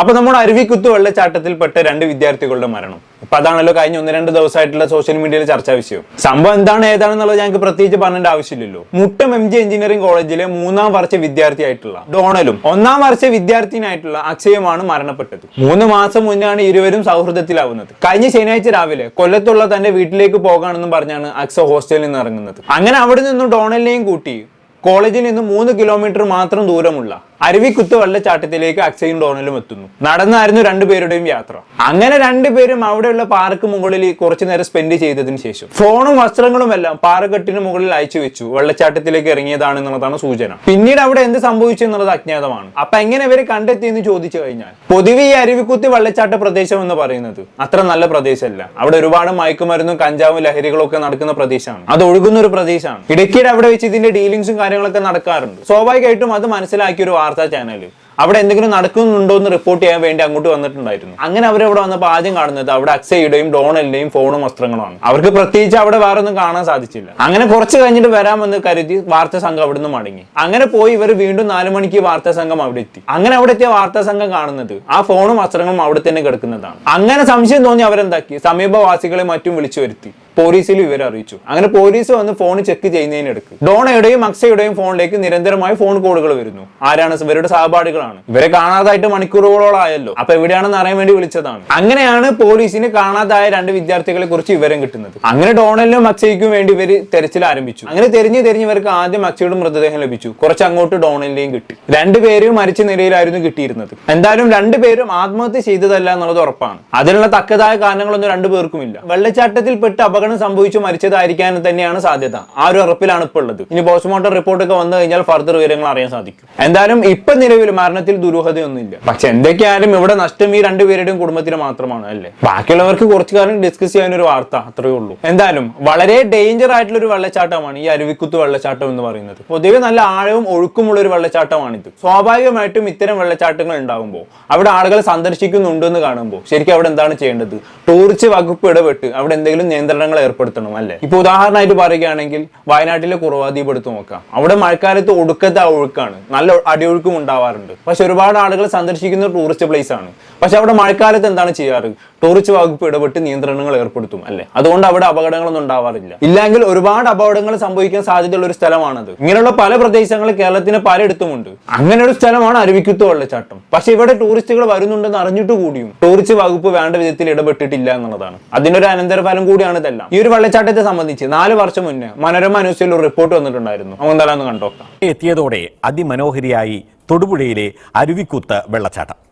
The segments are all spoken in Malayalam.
അപ്പൊ നമ്മുടെ അരുവിക്കുത്ത് വെള്ളച്ചാട്ടത്തിൽപ്പെട്ട രണ്ട് വിദ്യാർത്ഥികളുടെ മരണം. ഇപ്പൊ അതാണല്ലോ കഴിഞ്ഞ ഒന്ന് രണ്ട് ദിവസമായിട്ടുള്ള സോഷ്യൽ മീഡിയയിൽ ചർച്ചാ വിഷയം. സംഭവം എന്താണ് ഏതാണെന്നുള്ളത് ഞങ്ങൾക്ക് പ്രത്യേകിച്ച് പറഞ്ഞേണ്ട ആവശ്യമില്ലല്ലോ. മുട്ടം എം ജി എഞ്ചിനീയറിംഗ് കോളേജിലെ മൂന്നാം വർഷ വിദ്യാർത്ഥിയായിട്ടുള്ള ഡോണലും ഒന്നാം വർഷ വിദ്യാർത്ഥിനായിട്ടുള്ള അക്ഷയമാണ് മരണപ്പെട്ടത്. മൂന്ന് മാസം മുന്നാണ് ഇരുവരും സൗഹൃദത്തിലാവുന്നത്. കഴിഞ്ഞ ശനിയാഴ്ച രാവിലെ കൊല്ലത്തുള്ള തന്റെ വീട്ടിലേക്ക് പോകാണെന്നും പറഞ്ഞാണ് അക്സ ഹോസ്റ്റലിൽ നിന്ന് ഇറങ്ങുന്നത്. അങ്ങനെ അവിടെ നിന്നും ഡോണലിനെയും കൂട്ടി കോളേജിൽ നിന്ന് മൂന്ന് കിലോമീറ്റർ മാത്രം ദൂരമുള്ള അരുവിക്കുത്ത് വെള്ളച്ചാട്ടത്തിലേക്ക് അക്സയും ഡോണലും എത്തുന്നു. നടന്നായിരുന്നു രണ്ടുപേരുടെയും യാത്ര. അങ്ങനെ രണ്ടുപേരും അവിടെയുള്ള പാർക്ക് മുകളിൽ കുറച്ചു നേരം സ്പെൻഡ് ചെയ്തതിനു ശേഷം. ഫോണും വസ്ത്രങ്ങളും എല്ലാം പാറക്കെട്ടിന് മുകളിൽ അയച്ചു വെച്ചു. വെള്ളച്ചാട്ടത്തിലേക്ക് ഇറങ്ങിയതാണ് എന്നുള്ളതാണ് സൂചന. പിന്നീട് അവിടെ എന്ത് സംഭവിച്ചു എന്നുള്ളത് അജ്ഞാതമാണ്. അപ്പൊ എങ്ങനെ ഇവരെ കണ്ടെത്തി എന്ന് ചോദിച്ചു കഴിഞ്ഞാൽ പൊതുവെ ഈ അരുവിക്കുത്ത് വെള്ളച്ചാട്ട പ്രദേശം എന്ന് പറയുന്നത് അത്ര നല്ല പ്രദേശമല്ല. അവിടെ ഒരുപാട് മയക്കുമരുന്നും കഞ്ചാവും ലഹരികളും ഒക്കെ നടക്കുന്ന പ്രദേശമാണ്. അത് ഒഴുകുന്ന ഒരു പ്രദേശമാണ്. ഇടയ്ക്കിടെ അവിടെ വെച്ച് ഇതിന്റെ ഡീലിങ്സും കാര്യങ്ങളൊക്കെ നടക്കാറുണ്ട്. സ്വാഭാവികമായിട്ടും അത് മനസ്സിലാക്കിയ ഒരു വാർത്താ ചാനൽ അവിടെ എന്തെങ്കിലും നടക്കുന്നുണ്ടോ എന്ന് റിപ്പോർട്ട് ചെയ്യാൻ വേണ്ടി അങ്ങോട്ട് വന്നിട്ടുണ്ടായിരുന്നു. അങ്ങനെ അവരവിടെ വന്നപ്പോൾ ആദ്യം കാണുന്നത് അവിടെ അക്സയുടെയും ഡോണലിന്റെയും ഫോണും വസ്ത്രങ്ങളുമാണ്. അവർക്ക് പ്രത്യേകിച്ച് അവിടെ വേറെ ഒന്നും കാണാൻ സാധിച്ചില്ല. അങ്ങനെ കുറച്ച് കഴിഞ്ഞിട്ട് വരാമെന്ന് കരുതി വാർത്താ സംഘം അവിടെ നിന്ന് മടങ്ങി. അങ്ങനെ പോയി ഇവർ വീണ്ടും നാലു മണിക്ക് വാർത്താ സംഘം അവിടെ എത്തി. അങ്ങനെ അവിടെ എത്തിയ വാർത്താ സംഘം കാണുന്നത് ആ ഫോണും വസ്ത്രങ്ങളും അവിടെ തന്നെ കിടക്കുന്നതാണ്. അങ്ങനെ സംശയം തോന്നി അവരെന്താക്കി? സമീപവാസികളെ മറ്റും വിളിച്ചു വരുത്തി. പോലീസിൽ വിവരം അറിയിച്ചു. അങ്ങനെ പോലീസ് വന്ന് ഫോൺ ചെക്ക് ചെയ്യുന്നതിനിടക്ക് ഡോണയുടെയും അക്സയുടെയും ഫോണിലേക്ക് നിരന്തരമായി ഫോൺ കോളുകൾ വരുന്നു. ആരാണ് ഇവരുടെ സഹപാഠികളാണ്. ഇവരെ കാണാതായിട്ട് മണിക്കൂറുകളോളം ആയല്ലോ. അപ്പൊ എവിടെയാണെന്ന് അറിയാൻ വേണ്ടി വിളിച്ചതാണ്. അങ്ങനെയാണ് പോലീസിന് കാണാതായ രണ്ട് വിദ്യാർത്ഥികളെ കുറിച്ച് വിവരം കിട്ടുന്നത്. അങ്ങനെ ഡോണലിനും അക്ഷയ്ക്കും വേണ്ടി ഇവർ തെരച്ചിൽ ആരംഭിച്ചു. അങ്ങനെ തെരഞ്ഞു തെരഞ്ഞ് ഇവർക്ക് ആദ്യം അക്ഷയുടെ മൃതദേഹം ലഭിച്ചു. കുറച്ച് അങ്ങോട്ട് ഡോണലിന്റെയും കിട്ടി. രണ്ടുപേരും മരിച്ച നിലയിലായിരുന്നു കിട്ടിയിരുന്നത്. എന്തായാലും രണ്ടുപേരും ആത്മഹത്യ ചെയ്തതല്ല എന്നുള്ളത് ഉറപ്പാണ്. അതിനുള്ള തക്കതായ കാരണങ്ങളൊന്നും രണ്ടുപേർക്കുമില്ല വെള്ളച്ചാട്ടത്തിൽപ്പെട്ട് അപകടം സംഭവിച്ചു മരിച്ചതായിരിക്കാൻ തന്നെയാണ് സാധ്യത. ആ ഒരു ഉറപ്പിലാണ് ഇപ്പോൾ ഉള്ളത്. ഇനി പോസ്റ്റ്മോർട്ടം റിപ്പോർട്ട് ഒക്കെ വന്നു കഴിഞ്ഞാൽ ഫർദർ വിവരങ്ങൾ അറിയാൻ സാധിക്കും. എന്തായാലും ഇപ്പൊ നിലവിൽ മരണത്തിൽ ദുരൂഹതയൊന്നുമില്ല. പക്ഷെ എന്തൊക്കെയായാലും ഇവിടെ നഷ്ടം ഈ രണ്ടുപേരുടെയും കുടുംബത്തിന് മാത്രമാണ് അല്ലേ? ബാക്കിയുള്ളവർക്ക് കുറച്ചു കാലം ഡിസ്കസ് ചെയ്യാൻ ഒരു വാർത്ത അത്രയേ ഉള്ളൂ. എന്തായാലും വളരെ ഡേഞ്ചർ ആയിട്ടുള്ള ഒരു വെള്ളച്ചാട്ടമാണ് ഈ അരുവിക്കുത്ത് വെള്ളച്ചാട്ടം എന്ന് പറയുന്നത്. പൊതുവെ നല്ല ആഴവും ഒഴുക്കുമുള്ള ഒരു വെള്ളച്ചാട്ടമാണിത്. സ്വാഭാവികമായിട്ടും ഇത്തരം വെള്ളച്ചാട്ടങ്ങൾ ഉണ്ടാകുമ്പോൾ അവിടെ ആളുകൾ സന്ദർശിക്കുന്നുണ്ടെന്ന് കാണുമ്പോൾ ശരിക്കും അവിടെ എന്താണ് ചെയ്യേണ്ടത്? ടൂറിസ്റ്റ് വകുപ്പ് ഇടപെട്ട് അവിടെ എന്തെങ്കിലും നിയന്ത്രണങ്ങൾ ഏർപ്പെടുത്തണം അല്ലേ? ഇപ്പൊ ഉദാഹരണമായിട്ട് പറയുകയാണെങ്കിൽ വയനാട്ടിലെ കുറവാദ്വീപ് എടുത്ത് നോക്കാം. അവിടെ മഴക്കാലത്ത് ഒടുക്കത്തെ ഒഴുക്കാണ്. നല്ല അടിയൊഴുക്കും ഉണ്ടാവാറുണ്ട്. പക്ഷെ ഒരുപാട് ആളുകൾ സന്ദർശിക്കുന്ന ടൂറിസ്റ്റ് പ്ലേസ് ആണ്. പക്ഷെ അവിടെ മഴക്കാലത്ത് എന്താണ് ചെയ്യാറ്? ടൂറിസ്റ്റ് വകുപ്പ് ഇടപെട്ട് നിയന്ത്രണങ്ങൾ ഏർപ്പെടുത്തും അല്ലെ? അതുകൊണ്ട് അവിടെ അപകടങ്ങളൊന്നും ഉണ്ടാവാറില്ല. ഇല്ലെങ്കിൽ ഒരുപാട് അപകടങ്ങൾ സംഭവിക്കാൻ സാധ്യതയുള്ള ഒരു സ്ഥലമാണത്. ഇങ്ങനെയുള്ള പല പ്രദേശങ്ങൾ കേരളത്തിന് പലയിടത്തുമുണ്ട്. അങ്ങനെ ഒരു സ്ഥലമാണ് അരുവിക്കുത്ത് വെള്ളച്ചാട്ടം. പക്ഷെ ഇവിടെ ടൂറിസ്റ്റുകൾ വരുന്നുണ്ടെന്ന് അറിഞ്ഞിട്ട് കൂടിയും ടൂറിസ്റ്റ് വകുപ്പ് വേണ്ട വിധത്തിൽ ഇടപെട്ടിട്ടില്ല എന്നുള്ളതാണ്. അതിനൊരു അനന്തരഫലം കൂടിയാണ് ഇതെല്ലാം. ഈ ഒരു വെള്ളച്ചാട്ടത്തെ സംബന്ധിച്ച് നാല് വർഷം മുന്നേ മനോരമ ന്യൂസിൽ ഒരു റിപ്പോർട്ട് വന്നിട്ടുണ്ടായിരുന്നു. ഒന്ന് കണ്ടോക്കാം. എത്തിയതോടെ അതിമനോഹരിയായി തൊടുപുഴയിലെ അരുവിക്കുത്ത് വെള്ളച്ചാട്ടം.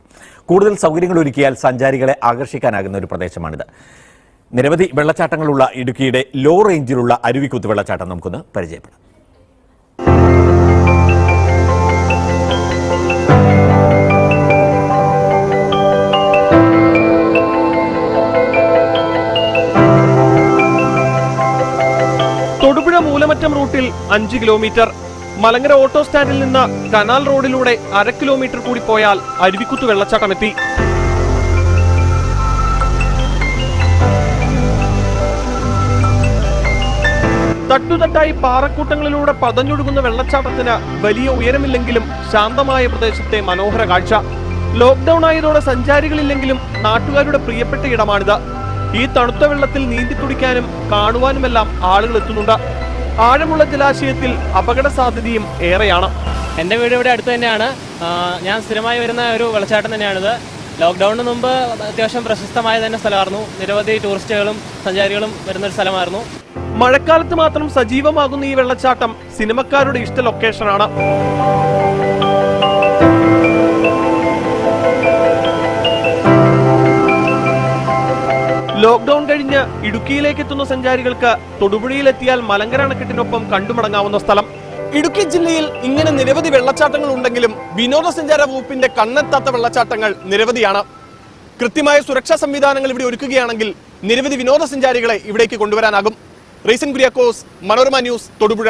കൂടുതൽ സൗകര്യങ്ങൾ ഒരുക്കിയാൽ സഞ്ചാരികളെ ആകർഷിക്കാനാകുന്ന ഒരു പ്രദേശമാണിത്. നിരവധി വെള്ളച്ചാട്ടങ്ങളുള്ള ഇടുക്കിയുടെ ലോ റേഞ്ചിലുള്ള അരുവിക്കുത്ത് വെള്ളച്ചാട്ടം നമുക്കൊന്ന് പരിചയപ്പെടാം. തൊടുപുഴ മൂലമറ്റം റൂട്ടിൽ അഞ്ച് കിലോമീറ്റർ മലങ്കര ഓട്ടോ സ്റ്റാൻഡിൽ നിന്ന് കനാൽ റോഡിലൂടെ അര കിലോമീറ്റർ കൂടി പോയാൽ അരുവിക്കുത്ത് വെള്ളച്ചാട്ടമെത്തി തട്ടുതട്ടായി പാറക്കൂട്ടങ്ങളിലൂടെ പതഞ്ഞൊഴുകുന്ന വെള്ളച്ചാട്ടത്തിന് വലിയ ഉയരമില്ലെങ്കിലും ശാന്തമായ പ്രദേശത്തെ മനോഹര കാഴ്ച. ലോക്ക്ഡൌൺ ആയതോടെ സഞ്ചാരികളില്ലെങ്കിലും നാട്ടുകാരുടെ പ്രിയപ്പെട്ട ഇടമാണിത്. ഈ തണുത്ത വെള്ളത്തിൽ നീന്തി തുടിക്കാനും കാണുവാനുമെല്ലാം ആളുകൾ എത്തുന്നുണ്ട്. ആഴമുള്ള ജലാശയത്തിൽ അപകട സാധ്യതയും ഏറെയാണ്. എന്റെ വീട് ഇവിടെ അടുത്ത് തന്നെയാണ്. ഞാൻ സ്ഥിരമായി വരുന്ന ഒരു വെള്ളച്ചാട്ടം തന്നെയാണിത്. ലോക്ക്ഡൗണിന് മുമ്പ് അത്യാവശ്യം പ്രശസ്തമായ തന്നെ സ്ഥലമായിരുന്നു. നിരവധി ടൂറിസ്റ്റുകളും സഞ്ചാരികളും വരുന്ന ഒരു സ്ഥലമായിരുന്നു. മഴക്കാലത്ത് മാത്രം സജീവമാകുന്ന ഈ വെള്ളച്ചാട്ടം സിനിമക്കാരുടെ ഇഷ്ട ലൊക്കേഷനാണ് ലോക്ക്ഡൌൺ കഴിഞ്ഞ് ഇടുക്കിയിലേക്ക് എത്തുന്ന സഞ്ചാരികൾക്ക് തൊടുപുഴയിലെത്തിയാൽ മലങ്കര അണക്കെട്ടിനൊപ്പം കണ്ടുമടങ്ങാവുന്ന സ്ഥലം. ഇടുക്കി ജില്ലയിൽ ഇങ്ങനെ നിരവധി വെള്ളച്ചാട്ടങ്ങൾ ഉണ്ടെങ്കിലും വിനോദസഞ്ചാര വകുപ്പിന്റെ കണ്ണെത്താത്ത വെള്ളച്ചാട്ടങ്ങൾ നിരവധിയാണ്. കൃത്യമായ സുരക്ഷാ സംവിധാനങ്ങൾ ഇവിടെ ഒരുക്കുകയാണെങ്കിൽ നിരവധി വിനോദസഞ്ചാരികളെ ഇവിടേക്ക് കൊണ്ടുവരാനാകും. റീസൻ കുര്യാക്കോസ് മനോരമ ന്യൂസ് തൊടുപുഴ.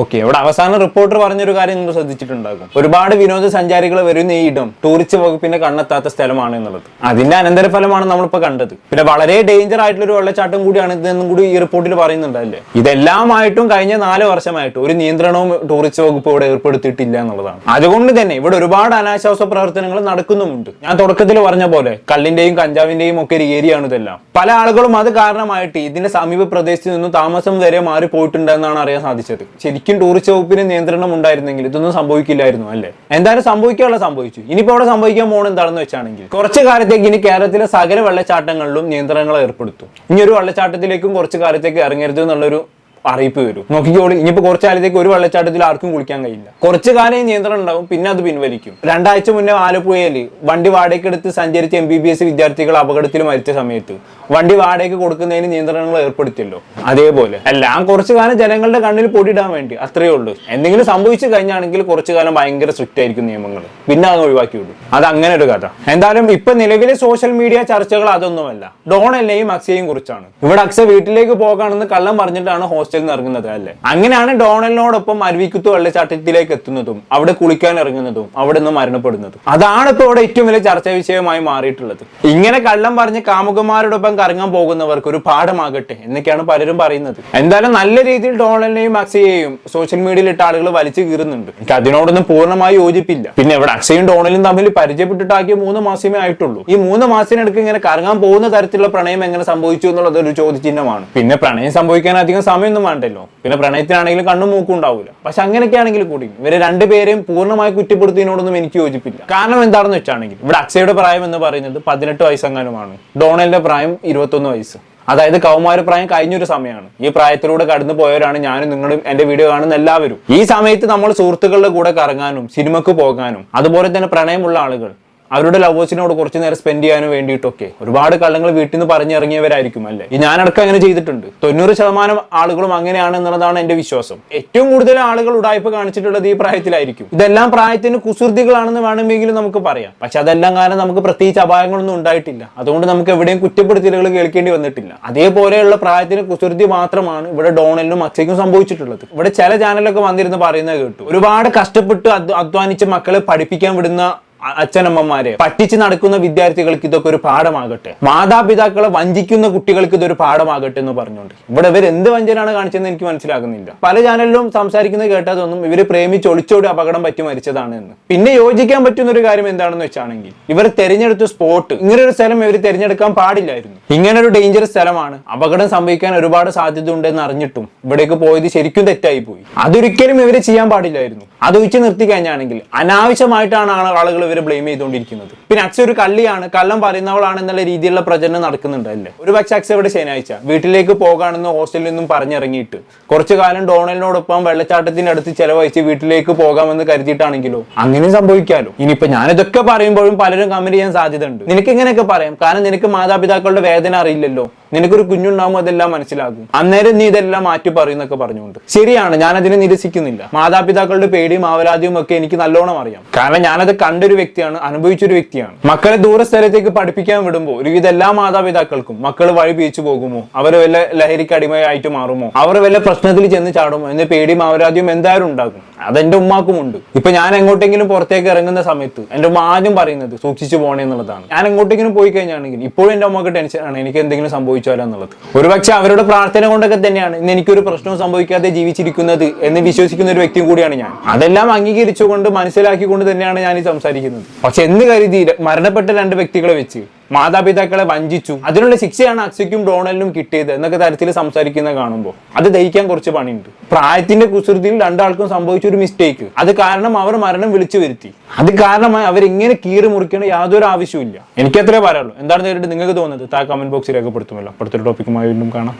ഓക്കെ ഇവിടെ അവസാന റിപ്പോർട്ടർ പറഞ്ഞൊരു കാര്യം നിങ്ങൾ ശ്രദ്ധിച്ചിട്ടുണ്ടാകും. ഒരുപാട് വിനോദസഞ്ചാരികൾ വരുന്ന ഈ ഇടം ടൂറിസ്റ്റ് വകുപ്പിന്റെ കണ്ണെത്താത്ത സ്ഥലമാണ് എന്നുള്ളത്. അതിന്റെ അനന്തരഫലമാണ് നമ്മളിപ്പോ കണ്ടത്. പിന്നെ വളരെ ഡേഞ്ചർ ആയിട്ടുള്ള ഒരു വെള്ളച്ചാട്ടം കൂടിയാണ് ഇതെന്നും കൂടി ഈ റിപ്പോർട്ടിൽ പറയുന്നുണ്ടല്ലേ ഇതെല്ലാമായിട്ടും കഴിഞ്ഞ നാല് വർഷമായിട്ട് ഒരു നിയന്ത്രണവും ടൂറിസ്റ്റ് വകുപ്പ് ഇവിടെ ഏർപ്പെടുത്തിയിട്ടില്ല എന്നുള്ളതാണ്. അതുകൊണ്ട് തന്നെ ഇവിടെ ഒരുപാട് അനാശ്വാസ പ്രവർത്തനങ്ങൾ നടക്കുന്നുമുണ്ട്. ഞാൻ തുടക്കത്തിൽ പറഞ്ഞ പോലെ കള്ളിന്റെയും കഞ്ചാവിന്റെയും ഒക്കെ ഒരു ഏരിയയാണ് ഇതെല്ലാം. പല ആളുകളും അത് കാരണമായിട്ട് ഇതിന്റെ സമീപ പ്രദേശത്ത് നിന്നും താമസം വരെ മാറി പോയിട്ടുണ്ടെന്നാണ് അറിയാൻ സാധിച്ചത്. ശരിക്കും ടൂറിസ്റ്റ് വകുപ്പിന് നിയന്ത്രണം ഉണ്ടായിരുന്നെങ്കിൽ ഇതൊന്നും സംഭവിക്കില്ലായിരുന്നു അല്ലേ? എന്തായാലും സംഭവിക്കാനുള്ള സംഭവിച്ചു. ഇനിയിപ്പോ അവിടെ സംഭവിക്കാൻ പോകണം എന്താണെന്ന് വെച്ചാണെങ്കിൽ കുറച്ച് കാലത്തേക്ക് ഇനി കേരളത്തിലെ സകല വെള്ളച്ചാട്ടങ്ങളിലും നിയന്ത്രണങ്ങൾ ഏർപ്പെടുത്തും. ഇനി ഒരു വെള്ളച്ചാട്ടത്തിലേക്കും കുറച്ച് കാലത്തേക്ക് ഇറങ്ങരുത് എന്നുള്ളൊരു അറിയിപ്പ് വരും. നോക്കിക്കോളി ഇനിയിപ്പോ കുറച്ച് കാലത്തേക്ക് ഒരു വെള്ളച്ചാട്ടത്തിൽ ആർക്കും കുളിക്കാൻ കഴിയില്ല. കുറച്ച് കാലം നിയന്ത്രണം ഉണ്ടാവും പിന്നെ അത് പിൻവലിക്കും. രണ്ടാഴ്ച മുന്നേ ആലപ്പുഴയിൽ വണ്ടി വാടകയ്ക്കെടുത്ത് സഞ്ചരിച്ച എം ബി ബി എസ് വിദ്യാർത്ഥികൾ അപകടത്തിൽ മരിച്ച സമയത്ത് വണ്ടി വാടകയ്ക്ക് കൊടുക്കുന്നതിന് നിയന്ത്രണങ്ങൾ ഏർപ്പെടുത്തിയല്ലോ. അതേപോലെ. എല്ലാം കുറച്ചു കാലം ജനങ്ങളുടെ കണ്ണിൽ പൊടിയിടാൻ വേണ്ടി അത്രയേ ഉള്ളൂ. എന്തെങ്കിലും സംഭവിച്ചു കഴിഞ്ഞാണെങ്കിൽ കുറച്ചു കാലം ഭയങ്കര സ്ട്രിക്റ്റ് ആയിരിക്കും നിയമങ്ങൾ. പിന്നെ അത് ഒഴിവാക്കി വിടും. അത് അങ്ങനെ ഒരു കഥ. എന്തായാലും ഇപ്പൊ നിലവിലെ സോഷ്യൽ മീഡിയ ചർച്ചകൾ അതൊന്നുമല്ല. ഡോണല്ലേയും അക്ഷയെയും കുറിച്ചാണ്. ഇവിടെ അക്ഷ വീട്ടിലേക്ക് പോകാണെന്ന് കള്ളം പറഞ്ഞിട്ടാണ് നിന്ന് ഇറങ്ങുന്നത് അല്ലേ? അങ്ങനെയാണ് ഡോണലിനോടൊപ്പം അരുവിക്കുത്ത് വെള്ളച്ചാട്ടത്തിലേക്ക് എത്തുന്നതും അവിടെ കുളിക്കാൻ ഇറങ്ങുന്നതും അവിടെ നിന്ന് മരണപ്പെടുന്നതും. അതാണ് ഇപ്പോൾ ഇവിടെ ഏറ്റവും വലിയ ചർച്ചാ വിഷയമായി മാറിയിട്ടുള്ളത്. ഇങ്ങനെ കള്ളം പറഞ്ഞ് കാമുകന്മാരോടൊപ്പം കറങ്ങാൻ പോകുന്നവർക്ക് ഒരു പാഠമാകട്ടെ എന്നൊക്കെയാണ് പലരും പറയുന്നത്. എന്തായാലും നല്ല രീതിയിൽ ഡോണലിനെയും അക്ഷയെയും സോഷ്യൽ മീഡിയയിൽ ഇട്ട ആളുകൾ വലിച്ചു കീറുന്നുണ്ട്. എനിക്ക് അതിനോടൊന്നും പൂർണമായി യോജിപ്പില്ല. പിന്നെ ഇവിടെ അക്ഷയും ഡോണലും തമ്മിൽ പരിചയപ്പെട്ടിട്ടാക്കിയ മൂന്ന് മാസമേ ആയിട്ടുള്ളൂ. ഈ മൂന്ന് മാസത്തിനിടയ്ക്ക് ഇങ്ങനെ കറങ്ങാൻ പോകുന്ന തരത്തിലുള്ള പ്രണയം എങ്ങനെ സംഭവിച്ചു എന്നുള്ളത് ഒരു ചോദ്യചിഹ്നമാണ്. പിന്നെ പ്രണയം സംഭവിക്കാൻ അധികം സമയമൊന്നും വേണ്ടല്ലോ. പിന്നെ പ്രണയത്തിനാണെങ്കിലും കണ്ണും മൂക്കും ഉണ്ടാവില്ല പക്ഷെ അങ്ങനെയൊക്കെ ആണെങ്കിൽ കൂടി ഇവരെ രണ്ടുപേരെയും പൂർണമായി കുറ്റപ്പെടുത്തിയതിനോടൊന്നും എനിക്ക് യോജിപ്പില്ല. കാരണം എന്താണെന്ന് വെച്ചാണെങ്കിൽ ഇവിടെ അക്ഷയുടെ പ്രായം എന്ന് പറയുന്നത് പതിനെട്ട് വയസ്സെങ്ങാനുമാണ്. ഡോണലിന്റെ പ്രായം ഇരുപത്തൊന്ന് വയസ്സ്. അതായത് കൗമാര പ്രായം കഴിഞ്ഞൊരു സമയമാണ്. ഈ പ്രായത്തിലൂടെ കടന്നു പോയവരാണ് ഞാനും നിങ്ങളും എന്റെ വീഡിയോ കാണുന്ന എല്ലാവരും. ഈ സമയത്ത് നമ്മൾ സുഹൃത്തുക്കളുടെ കൂടെ കറങ്ങാനും സിനിമക്ക് പോകാനും അതുപോലെ തന്നെ പ്രണയമുള്ള ആളുകൾ അവരുടെ ലവേഴ്സിനോട് കുറച്ച് നേരം സ്പെൻഡ് ചെയ്യാനും വേണ്ടിയിട്ടൊക്കെ. ഒരുപാട് കള്ളങ്ങൾ വീട്ടിൽ നിന്ന് പറഞ്ഞിറങ്ങിയവരായിരിക്കും അല്ലേ? ഞാനടക്കം അങ്ങനെ ചെയ്തിട്ടുണ്ട്. തൊണ്ണൂറ് ശതമാനം ആളുകളും അങ്ങനെയാണ് എന്നുള്ളതാണ് എന്റെ വിശ്വാസം. ഏറ്റവും കൂടുതൽ ആളുകൾ ഉടായ്പ കാണിച്ചിട്ടുള്ളത് ഈ പ്രായത്തിലായിരിക്കും. ഇതെല്ലാം പ്രായത്തിന് കുസൃതികളാണെന്ന് വേണമെങ്കിലും നമുക്ക് പറയാം. പക്ഷെ അതെല്ലാം കാരണം നമുക്ക് പ്രത്യേകിച്ച് അപായങ്ങളൊന്നും ഉണ്ടായിട്ടില്ല. അതുകൊണ്ട് നമുക്ക് എവിടെയും കുറ്റപ്പെടുത്തലുകൾ കേൾക്കേണ്ടി വന്നിട്ടില്ല. അതേപോലെയുള്ള പ്രായത്തിന് കുസൃതി മാത്രമാണ് ഇവിടെ ഡോണലിനും അക്ഷയ്ക്കും സംഭവിച്ചിട്ടുള്ളത്. ഇവിടെ ചില ചാനലൊക്കെ വന്നിരുന്ന് പറയുന്നത് കേട്ടു. ഒരുപാട് കഷ്ടപ്പെട്ട് അധ്വ- അധ്വാനിച്ച് മക്കളെ പഠിപ്പിക്കാൻ വിടുന്ന അച്ഛനമ്മമാരെ പറ്റിച്ച് നടക്കുന്ന വിദ്യാർത്ഥികൾക്ക് ഇതൊക്കെ ഒരു പാഠമാകട്ടെ. മാതാപിതാക്കളെ വഞ്ചിക്കുന്ന കുട്ടികൾക്ക് ഇതൊരു പാഠമാകട്ടെ എന്ന് പറഞ്ഞുകൊണ്ട്. ഇവിടെ ഇവർ എന്ത് വഞ്ചനാണ് കാണിച്ചതെന്ന് എനിക്ക് മനസ്സിലാകുന്നില്ല. പല ചാനലിലും സംസാരിക്കുന്നത് കേട്ടതൊന്നും ഇവർ പ്രേമിച്ച് ഒളിച്ചോടി അപകടം പറ്റി മരിച്ചതാണ് എന്ന്. പിന്നെ യോജിക്കാൻ പറ്റുന്ന ഒരു കാര്യം എന്താണെന്ന് വെച്ചാണെങ്കിൽ ഇവർ തെരഞ്ഞെടുത്ത സ്പോട്ട് ഇങ്ങനെ ഒരു സ്ഥലം ഇവർ തിരഞ്ഞെടുക്കാൻ പാടില്ലായിരുന്നു. ഇങ്ങനെ ഒരു ഡേഞ്ചറസ് സ്ഥലമാണ്. അപകടം സംഭവിക്കാൻ ഒരുപാട് സാധ്യത ഉണ്ടെന്ന് അറിഞ്ഞിട്ടും ഇവിടേക്ക് പോയത് ശരിക്കും തെറ്റായി പോയി. അതൊരിക്കലും ഇവർ ചെയ്യാൻ പാടില്ലായിരുന്നു. അത് ഒഴിച്ച് നിർത്തി കഴിഞ്ഞാണെങ്കിൽ അനാവശ്യമായിട്ടാണ് ആളുകൾ ആളുകൾ ഇവരെ ബ്ലെയിം ചെയ്തുകൊണ്ടിരിക്കുന്നത് പിന്നെ അച്ഛ ഒരു കള്ളിയാണ് കള്ളം പറയുന്നവളാണ് എന്നുള്ള രീതിയിലുള്ള പ്രചരണം നടക്കുന്നുണ്ട് അല്ലേ? ഒരു പക്ഷെ അക്ഷ ഇവിടെ ശനിയാഴ്ച വീട്ടിലേക്ക് പോകാണെന്ന് ഹോസ്റ്റലിൽ നിന്നും പറഞ്ഞിറങ്ങിയിട്ട് കുറച്ചു കാലം ഡോണലിനോടൊപ്പം വെള്ളച്ചാട്ടത്തിന്റെ അടുത്ത് ചെലവഴിച്ച് വീട്ടിലേക്ക് പോകാമെന്ന് കരുതിയിട്ടാണെങ്കിലോ? അങ്ങനെ സംഭവിക്കാലോ? ഇനിയിപ്പോ ഞാനിതൊക്കെ പറയുമ്പോഴും പലരും കമന്റ് ചെയ്യാൻ സാധ്യത ഉണ്ട് നിനക്ക് ഇങ്ങനെയൊക്കെ പറയാം. കാരണം നിനക്ക് മാതാപിതാക്കളുടെ വേദന അറിയില്ലല്ലോ. നിനക്കൊരു കുഞ്ഞുണ്ടാകുമ്പോൾ അതെല്ലാം മനസ്സിലാകും. അന്നേരം നീ ഇതെല്ലാം മാറ്റി പറയുന്നൊക്കെ പറഞ്ഞുകൊണ്ട്. ശരിയാണ് ഞാൻ അതിനെ നിരസിക്കുന്നില്ല. മാതാപിതാക്കളുടെ പേടിയും ആവലാതിയും ഒക്കെ എനിക്ക് നല്ലോണം അറിയാം. കാരണം ഞാനത് കണ്ടൊരു വ്യക്തിയാണ് അനുഭവിച്ചൊരു വ്യക്തിയാണ്. മക്കളെ ദൂര സ്ഥലത്തേക്ക് പഠിപ്പിക്കാൻ വിടുമ്പോൾ ഒരുവിധ എല്ലാ മാതാപിതാക്കൾക്കും മക്കൾ വഴി പിരിച്ചു പോകുമോ? അവർ വല്ല ലഹരിക്ക് അടിമയായിട്ട് മാറുമോ? അവർ വല്ല പ്രശ്നത്തിൽ ചെന്ന് ചാടുമോ? എന്ന പേടിയും ആവലാതിയും എന്തായാലും ഉണ്ടാകും. അതെന്റെ ഉമ്മാക്കും ഉണ്ട്. ഇപ്പൊ ഞാൻ എങ്ങോട്ടെങ്കിലും പുറത്തേക്ക് ഇറങ്ങുന്ന സമയത്ത് എന്റെ ഉമ്മ ആദ്യം പറയുന്നത് സൂക്ഷിച്ചു പോകണേ എന്നുള്ളതാണ്. ഞാൻ എങ്ങോട്ടെങ്കിലും പോയി കഴിഞ്ഞാണെങ്കിൽ ഇപ്പോഴും എന്റെ ഉമ്മക്ക് ടെൻഷനാണ് എനിക്ക് എന്തെങ്കിലും സംഭവിച്ചാലോ എന്നുള്ളത്. ഒരുപക്ഷെ അവരുടെ പ്രാർത്ഥന കൊണ്ടൊക്കെ തന്നെയാണ് ഇന്ന് എനിക്കൊരു പ്രശ്നവും സംഭവിക്കാതെ ജീവിച്ചിരിക്കുന്നത് എന്ന് വിശ്വസിക്കുന്ന ഒരു വ്യക്തി കൂടിയാണ് ഞാൻ. അതെല്ലാം അംഗീകരിച്ചുകൊണ്ട് മനസ്സിലാക്കിക്കൊണ്ട് തന്നെയാണ് ഞാൻ ഈ സംസാരിക്കുന്നത്. പക്ഷെ എന്ന് കരുതി മരണപ്പെട്ട രണ്ട് വ്യക്തികളെ വെച്ച് മാതാപിതാക്കളെ വഞ്ചിച്ചു. അതിനുള്ള ശിക്ഷയാണ് അക്ഷയ്ക്കും ഡോണലിനും കിട്ടിയത് എന്നൊക്കെ തരത്തിൽ സംസാരിക്കുന്ന കാണുമ്പോൾ അത് ദഹിക്കാൻ കുറച്ച് പണിയുണ്ട്. പ്രായത്തിന്റെ കുസൃതിയിൽ രണ്ടാൾക്കും സംഭവിച്ച ഒരു മിസ്റ്റേക്ക് അത് കാരണം അവർ മരണം വിളിച്ചു വരുത്തി. അത് കാരണമായി അവരിങ്ങനെ കീറി മുറിക്കേണ്ട യാതൊരു ആവശ്യമില്ല എനിക്കത്രേ പറയാനുള്ളൂ. എന്താണ് നേരിട്ട് നിങ്ങൾക്ക് തോന്നുന്നത്? താ കമന്റ് ബോക്സിൽ രേഖപ്പെടുത്തുമല്ലോ. അടുത്തൊരു ടോപ്പിക്കുമായി വീണ്ടും കാണാം.